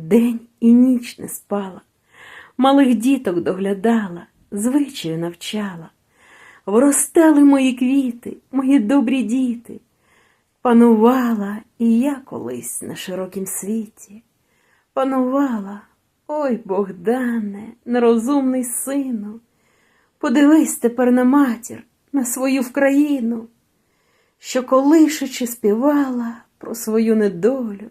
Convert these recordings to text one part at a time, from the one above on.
день і ніч не спала, малих діток доглядала, звичаю навчала. Вростали мої квіти, мої добрі діти. Панувала і я колись на широкім світі. Панувала, ой Богдане, нерозумний сину. Подивись тепер на матір, на свою вкраїну, що колишучи співала про свою недолю,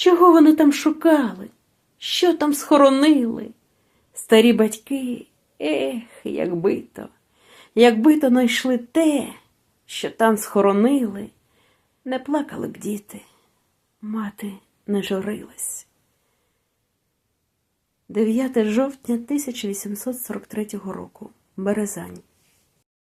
Чого вони там шукали? Що там схоронили? Старі батьки, ех, якби то, якби то знайшли те, що там схоронили, не плакали б діти, мати не журилась. 9 жовтня 1843 року. Березань.